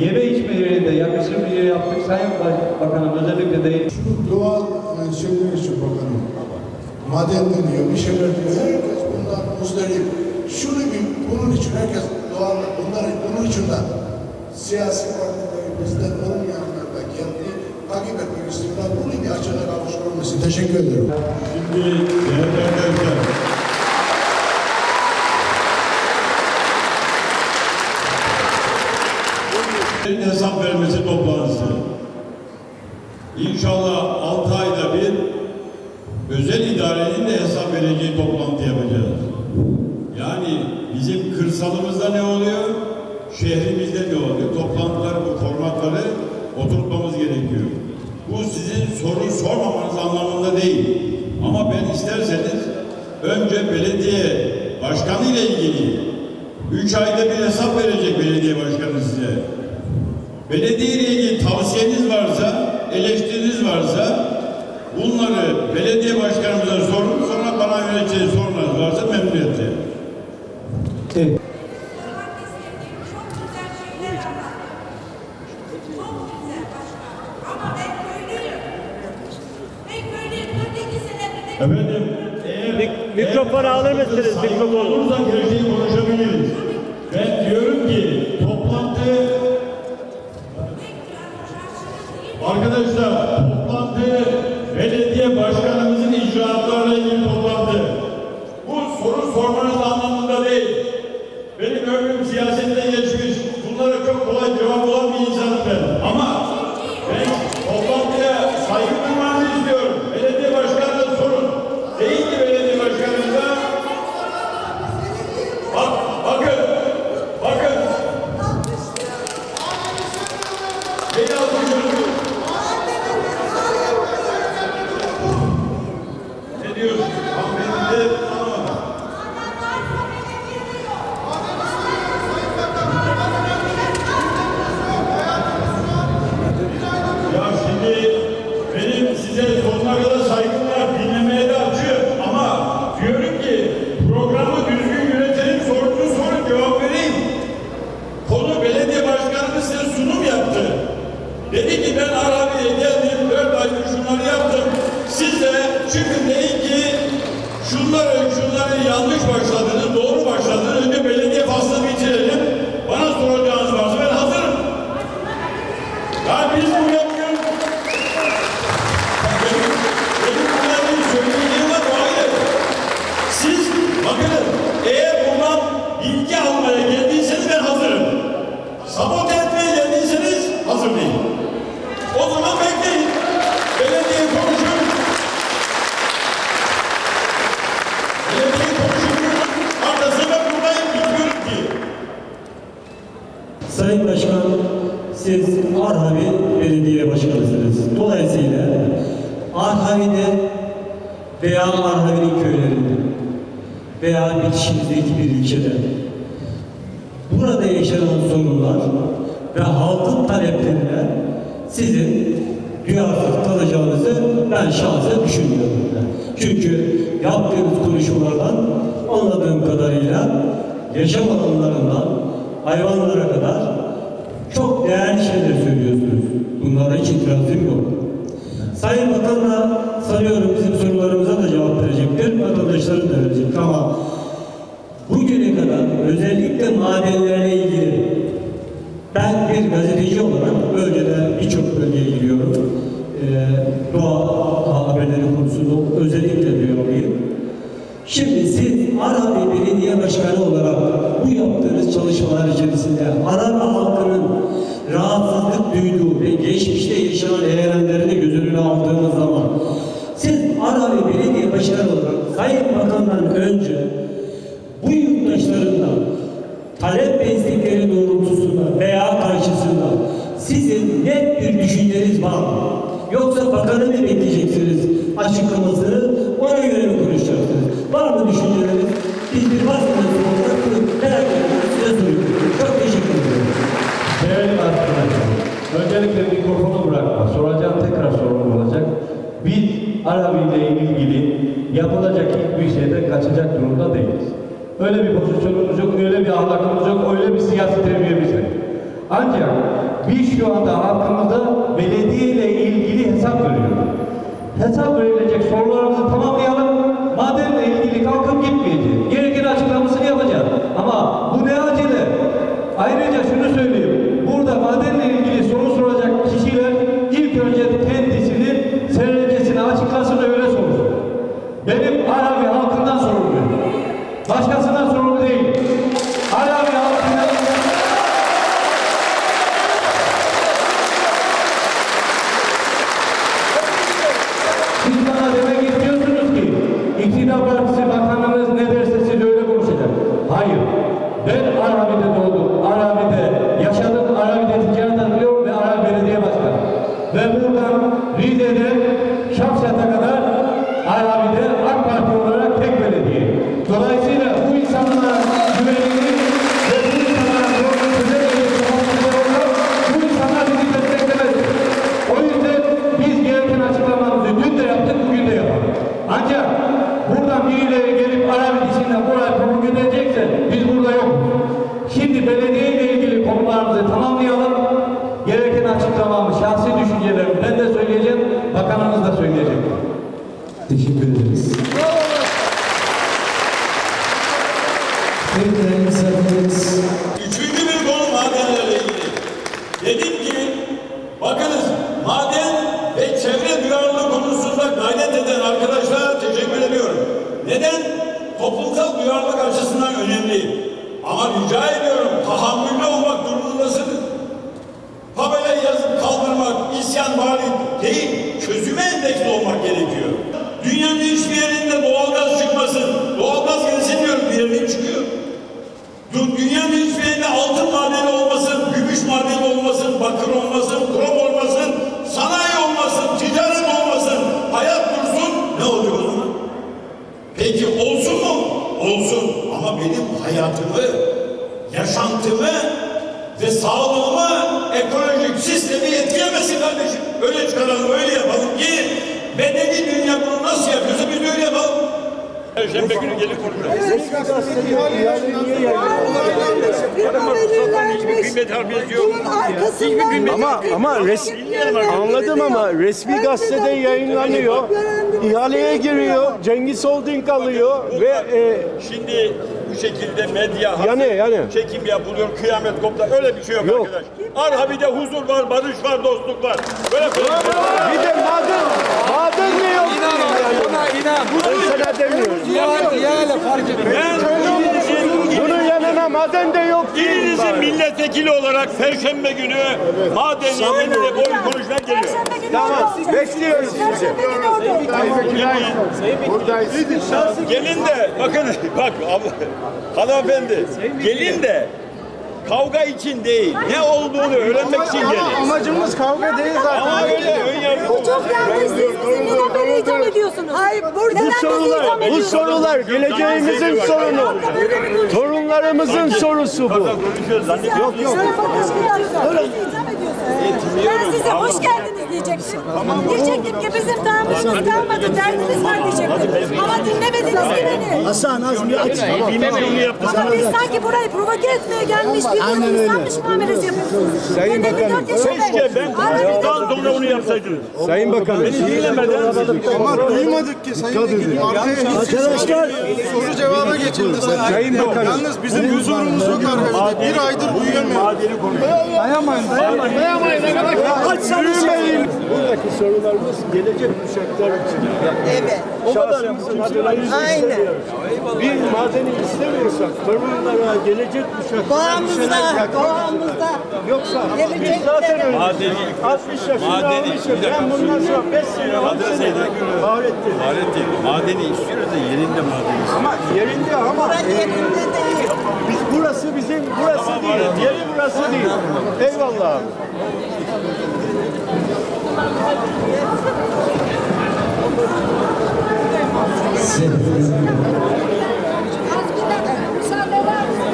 Yeme içme yerinde yakışır bir yer yaptık. Sayın Bakanım özellikle de Şu doğal e, şeyler için bakalım. Maden deniyor, bir şeyler diyor. Herkes bundan muzdarip. Şunu bir, bunun için herkes doğal, bunlar, bunun için de siyasi partileri bizden onun yanlarında kendi takip etmek istiyorlar. Bunu bir açığa kavuşturulması. Teşekkür ederim. Şimdi değerli arkadaşlar, hesap vermesi toplantısı. İnşallah 6 ayda bir özel idarenin de hesap vereceği toplantı yapacağız. Yani bizim kırsalımızda ne oluyor, şehrimizde ne oluyor? Toplantılar, bu formatları oturtmamız gerekiyor. Bu sizin soru sormamanız anlamında değil. Ama ben isterseniz önce belediye başkanı ile ilgili 3 ayda bir hesap verecek belediye başkanı size. Belediye ile ilgili tavsiyeniz varsa, eleştiriniz varsa bunları belediye başkanımıza sorun, sonra bana yöneteceği sorunlar varsa memnuniyetle. Evet. Çok güzel şeyler var. Çok güzel başkan. Ama ben köylüyüm. Ben köylüyüm. 42 senedir de Efendim, eğer, Mik- mikrofonu alır mısınız? Mikrofonu. olursa her şeyi konuşabiliriz. Ben diyorum ki toplantı Arkadaşlar toplantı belediye başkanımızın icraatlarıyla ilgili toplantı. Bu soru sormanız anlamında değil. Benim ömrüm siyasetten geçmiş. Bunlara çok kolay cevap olan bir insanım ben. Ama ben toplantıya saygı duymanızı istiyorum. Belediye başkanına sorun. Değil ki belediye başkanımıza. Bak, bakın, bakın. Beni alkışlıyorsunuz. Bilgi almaya geldiyseniz ben hazırım. Sabote etmeye geldiyseniz hazır. O zaman bekleyin. Belediye konuşun. Belediye konuşun. Arkasında buradayım. Bilmiyorum ki. Sayın Başkan, siz Arhavi Belediye Başkanısınız. Dolayısıyla Arhavi'de veya Arhavi'nin köylerinde veya bitişimizdeki bir ilçede burada yaşanan sorunlar ve halkın taleplerine sizin duyarsız kalacağınızı ben şahsen düşünmüyorum. Çünkü yaptığınız konuşmalardan anladığım kadarıyla yaşam alanlarından hayvanlara kadar çok değerli şeyler söylüyorsunuz. Bunlara hiç itirazım yok. Sayın Bakan da sanıyorum bizim sorularımıza da cevap verecektir. Vatandaşların da verecek ama bugüne kadar özellikle madenlerle ilgili ben bir gazeteci olarak bölgede birçok bölgeye gidiyorum. Ee, doğa haberleri konusunda özellikle duyarlıyım. Şimdi siz Arabi Belediye Başkanı olarak bu yaptığınız çalışmalar içerisinde Arabi net bir düşünceniz var mı? Yoksa bakanı mı bekleyeceksiniz açıklamasını ona göre mi konuşacaksınız? Var mı düşünceleriniz? Biz bir basın olarak bunu merak ediyoruz. Size soruyoruz. Çok teşekkür ederim. Değerli arkadaşlar, öncelikle mikrofonu bırakma. Soracağım tekrar sorun olacak. Biz Arabi ile ilgili yapılacak hiçbir şeyden kaçacak durumda değiliz. Öyle bir pozisyonumuz yok, öyle bir ahlakımız yok, öyle bir siyasi terbiyemiz yok. Ancak Biz şu anda halkımıza belediye ile ilgili hesap veriyoruz. Hesap verilecek sorularımızı tamamlayalım. Madenle ilgili kalkıp gitmeyeceğiz. Gereken açıklamasını yapacağız. Ama bu ne acele? Ayrıca şunu söyleyeyim. Burada madenle ilgili soru soracak kişiler ilk önce kendisinin serecesini açıklasın öyle sorsun. Benim Arabi halkından sorumluyum. Başkasından sorumlu değil. Arabi halkından Siz bana demek istiyorsunuz ki iktidar partisi bakanınız ne derse siz öyle konuşacak. Hayır. Ben Arabi'de doğdum. Arabi'de yaşadım. Arabi'de ticaret yapıyorum ve Arabi Belediye Başkanı. Ve buradan Rize'de Şapşat'a kadar Arabi'de AK Parti olarak tek belediye. Dolayısıyla bu insanlara güvenini ve bu insanlara doğru güzel bu insanlar bizi desteklemez. O yüzden biz gereken açıklamamızı dün de yaptık, bugün de yapalım. Ancak buradan birileri gelip Arabi dışında buraya topuk edecekse biz burada yokuz. Şimdi belediye ile ilgili konularımızı tamamlayalım. Gereken açıklamamı, şahsi düşüncelerimi ben de söyleyeceğim, bakanımız da söyleyecek. Teşekkür ederiz. Evet değerli misafirlerimiz. Üçüncü bir konu madenlerle ilgili. Dedim ki, bakınız maden ve çevre duyarlılığı konusunda gayret eden arkadaşlara teşekkür ediyorum. Neden? Toplumsal duyarlılık açısından önemli. Ama rica ediyorum, tahammüllü olmak durumundasınız. Tabela yazıp kaldırmak, isyan bari değil, çözüme endeksli olmak gerekiyor. Dünyanın hiçbir yerinde doğalgaz çıkmasın. Doğalgaz gelsin diyorum, bir yerine çıkıyor. Dü- Dünyanın hiçbir yerinde altın madeni olmasın, gümüş madeni olmasın, bakır olmasın, krom olmasın, sanayi olmasın, ticaret olmasın, hayat dursun. Ne oluyor o? Peki olsun mu? Olsun. Ama benim hayatımı, yaşantımı ve sağlığımı ekolojik sistemi etkilemesin kardeşim. Öyle çıkaralım, öyle yapalım ki medeni dünya bunu nasıl yapıyorsa biz öyle yapalım. Perşembe günü gelip konuşacağız. Ama ama res, anladım ama resmi gazetede yayınlanıyor. İhaleye giriyor. Cengiz Holding alıyor ve e, Şimdi şekilde medya Yani, yani. çekim yapılıyor, kıyamet koptu. Öyle bir şey yok, Yok. arkadaş. Arhabi'de huzur var, barış var, dostluk var. Böyle bir de maden maden ne yok? İnan inan. Ben sana demiyorum. Ben Yanına maden de yok. İlinizin milletvekili olarak Perşembe günü maden yeminine boyun konuşmak geliyor. Tamam bekliyoruz sizi. Gelin de bakın bak abla, hanımefendi gelin de kavga için değil ne olduğunu öğrenmek için gelin. Amacımız kavga değil zaten. Ama öyle ön yargı Bu çok yanlış. Siz bizi neden böyle itham ediyorsunuz? Hayır, burada Bu sorular, itham bu sorular geleceğimizin sorunu. Torunlarımızın sorusu bu. Yok yok. Ben size hoş geldiniz diyecektim. Diyecektim ki bizim tahammülümüz kalmadı, derdimiz var diyecektim. Ama dinlemediniz ki beni. Hasan az bir aç. Ama biz sanki burayı provoke etmeye gelmiş bir tane insanmış muamelesi yapıyorsunuz. Sayın Bakanım, 54 yaşındayım. Keşke ben yapsaydınız. Sayın Bakanım. Dinlemeden Ama duymadık ki Sayın Vekilim. Arkadaşlar soru cevaba geçildi. Sayın Bakanım. Yalnız bizim huzurumuz yok arkadaşlar. Bir aydır uyuyamıyoruz. madeni konuşuyoruz. Yürümeyin. Buradaki sorularımız gelecek kuşaklar için. Evet. Şahsımızın adayını Aynen. Bir madeni istemiyorsak torunlara gelecek kuşaklar Doğamızda, doğamızda. Yoksa Gelecek biz zaten öyle. Madeni, 60 yaşında Madeni- dakika. Ben bundan sonra 5 sene 10 Adres sene neydi? Fahrettin. Fahrettin, madeni istiyoruz da yerinde madeni istiyoruz. Ama yerinde ama Burası yerinde değil. biz burası bizim burası değil. Yeri burası değil. Eyvallah abi.